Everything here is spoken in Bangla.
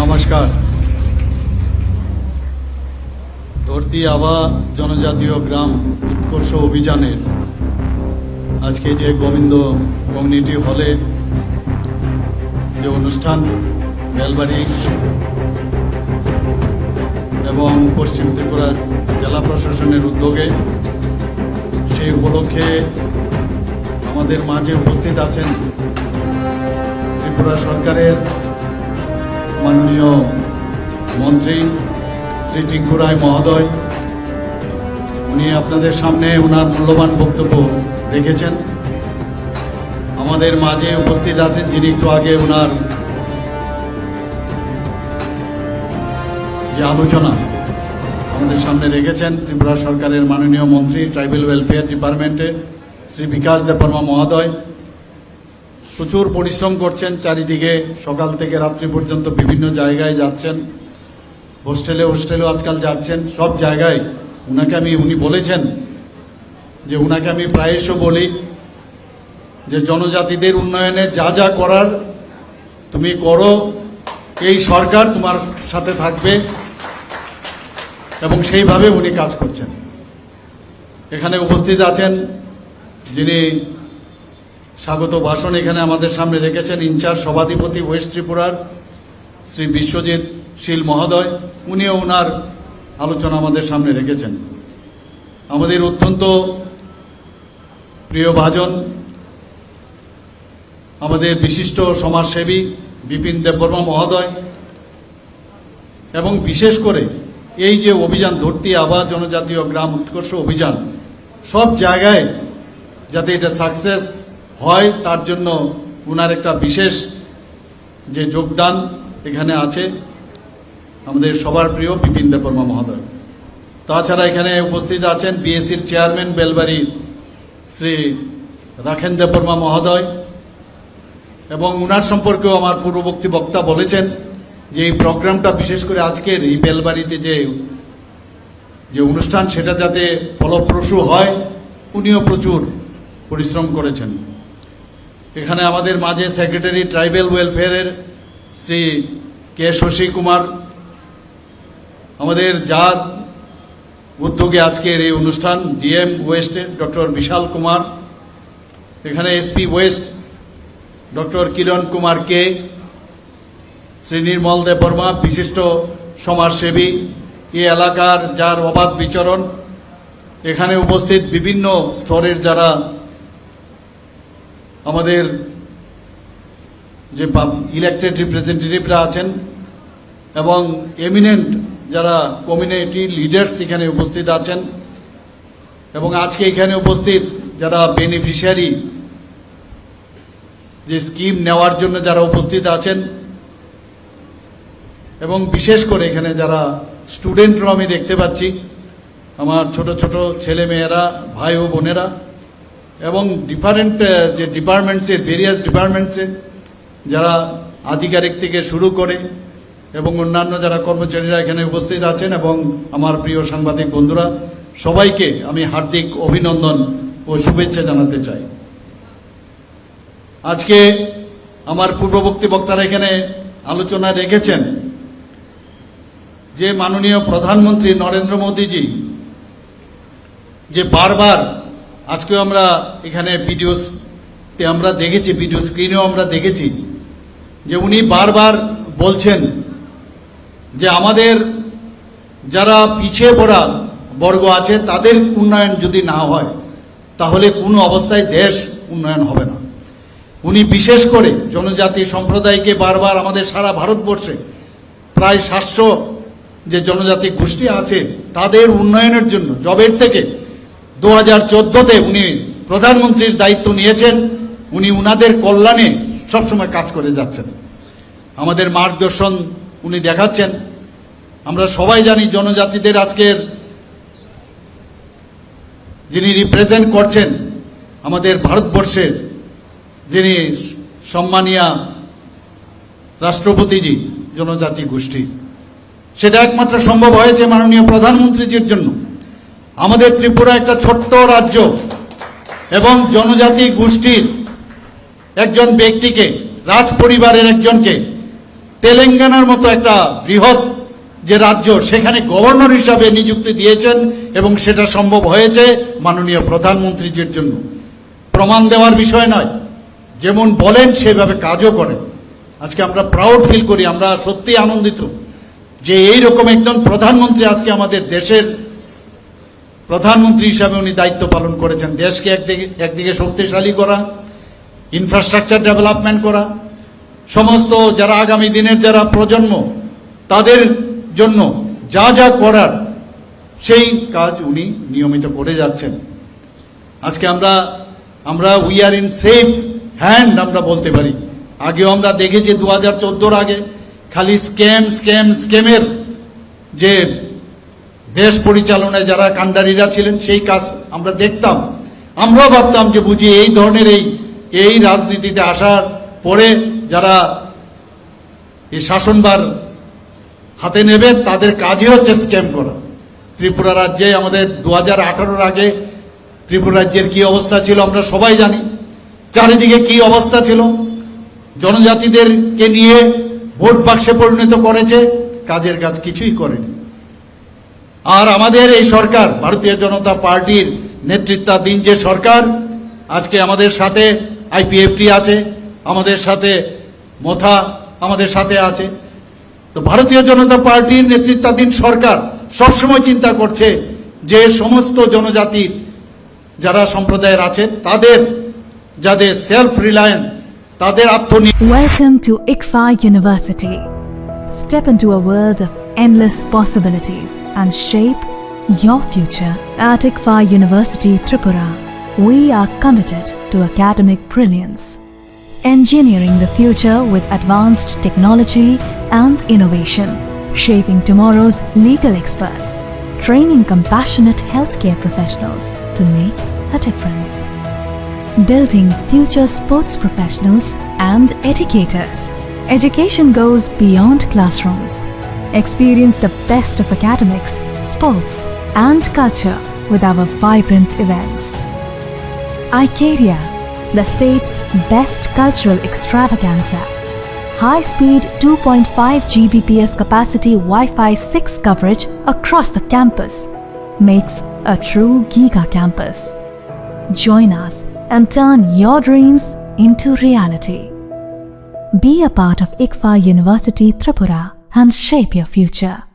নমস্কার। ধরতি আবা জনজাতীয় গ্রাম উৎকর্ষ অভিযানের আজকে যে গোবিন্দ কমিউনিটি হলে যে অনুষ্ঠান, বেলবাড়ি এবং পশ্চিম ত্রিপুরা জেলা প্রশাসনের উদ্যোগে সেই উপলক্ষে আমাদের মাঝে উপস্থিত আছেন ত্রিপুরা সরকারের মাননীয় মন্ত্রী শ্রী টিঙ্কু রায় মহোদয়, উনি আপনাদের সামনে ওনার মূল্যবান বক্তব্য রেখেছেন। আমাদের মাঝে উপস্থিত আছেন যিনি একটু আগে ওনার যে আলোচনা আমাদের সামনে রেখেছেন, ত্রিপুরা সরকারের মাননীয় মন্ত্রী, ট্রাইবেল ওয়েলফেয়ার ডিপার্টমেন্টের শ্রী বিকাশ দেববর্মা মহোদয়। প্রচুর পরিশ্রম করছেন, চারিদিকে সকাল থেকে রাত্রি পর্যন্ত বিভিন্ন জায়গায় যাচ্ছেন, হোস্টেলে হোস্টেলেও আজকাল যাচ্ছেন, সব জায়গায়। উনাকে আমি, উনি বলেছেন যে উনাকে আমি প্রায়শ বলি যে জনজাতিদের উন্নয়নে যা যা করার তুমি করো, এই সরকার তোমার সাথে থাকবে এবং সেইভাবে উনি কাজ করছেন। এখানে উপস্থিত আছেন যিনি স্বাগত ভাষণ এখানে আমাদের সামনে রেখেছেন ইনচার্জ সভাধিপতি ওয়েস্ট ত্রিপুরার শ্রী বিশ্বজিৎ শীল মহোদয়। উনিও ওনার আলোচনা আমাদের সামনে রেখেছেন। আমাদের অত্যন্ত প্রিয় ভাজন, আমাদের বিশিষ্ট সমাজসেবী বিপিন দেববর্মা মহোদয় এবং বিশেষ করে এই যে অভিযান, ধরতি আবাস জনজাতীয় গ্রাম উৎকর্ষ অভিযান, সব জায়গায় যাতে এটা সাকসেস হয়, তার জন্য ওনার একটা বিশেষ যে যোগদান এখানে আছে আমাদের সবার প্রিয় বিপিন দেববর্মা মহোদয়। তাছাড়া এখানে উপস্থিত আছেন বিএসসির চেয়ারম্যান বেলবাড়ি শ্রী রাখেন দেববর্মা মহোদয় এবং ওনার সম্পর্কেও আমার পূর্ববর্তী বক্তা বলেছেন যে এই প্রোগ্রামটা বিশেষ করে আজকের এই বেলবাড়িতে যে যে অনুষ্ঠান, সেটা যাতে ফলপ্রসূ হয়, উনিও প্রচুর পরিশ্রম করেছেন। এখানে আমাদের মাঝে সেক্রেটারি ট্রাইবেল ওয়েলফেয়ারের শ্রী কে শশী কুমার, আমাদের যার উদ্যোগে আজকের এই অনুষ্ঠান, ডিএম ওয়েস্টের ডক্টর বিশাল কুমার, এখানে SP west doctor Kiran Kumar K, Shri Nirmal Dev Barma, বিশিষ্ট সমাজসেবী, এই এলাকার যার অবাধ বিচরণ, এখানে উপস্থিত বিভিন্ন স্তরের যারা আমাদের যে ইলেক্টেড রিপ্রেজেন্টেটিভরা আছেন এবং এমিনেন্ট যারা কমিউনিটি লিডার্স এখানে উপস্থিত আছেন এবং আজকে এখানে উপস্থিত যারা বেনিফিশিয়ারি যে স্কিম নেওয়ার জন্য যারা উপস্থিত আছেন এবং বিশেষ করে এখানে যারা স্টুডেন্টরা আমি দেখতে পাচ্ছি, আমার ছোট ছোট ছেলে মেয়েরা ভাই ও বোনেরা। এবং ডিফারেন্ট যে ডিপার্টমেন্টসের ভেরিয়াস ডিপার্টমেন্টসে যারা আধিকারিক থেকে শুরু করে এবং অন্যান্য যারা কর্মচারীরা এখানে উপস্থিত আছেন এবং আমার প্রিয় সাংবাদিক বন্ধুরা, সবাইকে আমি হার্দিক অভিনন্দন ও শুভেচ্ছা জানাতে চাই। আজকে আমার পূর্ববর্তী বক্তারা এখানে আলোচনা রেখেছেন যে মাননীয় প্রধানমন্ত্রী নরেন্দ্র মোদীজি যে বারবার আজকেও আমরা এখানে ভিডিওতে আমরা দেখেছি ভিডিও স্ক্রিনেও আমরা দেখেছি যে উনি বারবার বলছেন যে আমাদের যারা পিছিয়ে পড়া বর্গ আছে, তাদের উন্নয়ন যদি না হয়, তাহলে কোনো অবস্থায় দেশ উন্নয়ন হবে না। উনি বিশেষ করে জনজাতি সম্প্রদায়কে বারবার আমাদের সারা ভারতবর্ষে প্রায় সাতশো যে জনজাতি গোষ্ঠী আছে, তাদের উন্নয়নের জন্য জবের থেকে দু হাজার চোদ্দোতে উনি প্রধানমন্ত্রীর দায়িত্ব নিয়েছেন, উনি উনাদের কল্যাণে সবসময় কাজ করে যাচ্ছেন। আমাদের মার্গদর্শন উনি দেখাচ্ছেন। আমরা সবাই জানি জনজাতিদের আজকের যিনি রিপ্রেজেন্ট করছেন, আমাদের ভারতবর্ষের যিনি সম্মানিয়া রাষ্ট্রপতিজি, জনজাতি গোষ্ঠী। সেটা একমাত্র সম্ভব হয়েছে মাননীয় প্রধানমন্ত্রীজির জন্য। আমাদের ত্রিপুরা একটা ছোট্ট রাজ্য এবং জনজাতি গোষ্ঠীর একজন ব্যক্তিকে রাজ পরিবারের একজনকে, তেলেঙ্গানার মতো একটা বৃহৎ যে রাজ্য, সেখানে গভর্নর হিসাবে নিযুক্তি দিয়েছেন এবং সেটা সম্ভব হয়েছে মাননীয় প্রধানমন্ত্রীজির জন্য। প্রমাণ দেওয়ার বিষয় নয়, যেমন বলেন সেভাবে কাজও করেন। আজকে আমরা প্রাউড ফিল করি, আমরা সত্যি আনন্দিত যে এই রকম একজন প্রধানমন্ত্রী আজকে আমাদের দেশের প্রধানমন্ত্রী হিসাবে উনি দায়িত্ব পালন করেছেন। দেশকে একদিকে একদিকে শক্তিশালী করা ইনফ্রাস্ট্রাকচার ডেভেলপমেন্ট করা, সমস্ত যারা আগামী দিনের যারা প্রজন্ম, তাদের জন্য যা যা করার, সেই কাজ উনি নিয়মিত করে যাচ্ছেন। আজকে আমরা আমরা we are in safe hand আমরা বলতে পারি। আগেও আমরা দেখেছি দু হাজার আগে খালি স্ক্যাম স্ক্যাম স্ক্যামের যে দেশ পরিচালনায় যারা কাণ্ডারিরা ছিলেন, সেই কাজ আমরা দেখতাম। আমরাও ভাবতাম যে বুঝি এই ধরনের এই এই রাজনীতিতে আসার পরে যারা এই শাসনবার হাতে নেবে, তাদের কাজই হচ্ছে স্ক্যাম করা। ত্রিপুরা রাজ্যে আমাদের দু হাজার আগে ত্রিপুরা রাজ্যের কি অবস্থা ছিল আমরা সবাই জানি। চারিদিকে কি অবস্থা ছিল? জনজাতিদেরকে নিয়ে ভোট বাক্সে পরিণত করেছে, কাজের কাজ কিছুই করেনি। আর আমাদের এই সরকার, ভারতীয় জনতা পার্টির নেতৃত্বাধীন যে সরকার, আজকে আমাদের সাথে আইপিএফটি আছে, আমাদের সাথে মোথা আমাদের সাথে আছে তো ভারতীয় জনতা পার্টির নেতৃত্বাধীন সরকার সবসময় চিন্তা করছে যে সমস্ত জনজাতির যারা সম্প্রদায়ের আছে তাদের যাদের সেলফ রিলায়েন্স তাদের আত্মনি Welcome to ICFA University. Step into a world of endless possibilities and shape your future. At ICFA University Tripura, we are committed to academic brilliance, engineering the future with advanced technology and innovation, shaping tomorrow's legal experts, training compassionate healthcare professionals to make a difference building future sports professionals and educators. Education goes beyond classrooms. Experience the best of academics, sports, and culture with our vibrant events. Icaria, the state's best cultural extravaganza. High speed 2.5 Gbps capacity Wi Fi 6 coverage across the campus makes a true Giga campus. Join us and turn your dreams into reality. Be a part of ICFA University Tripura and shape your future.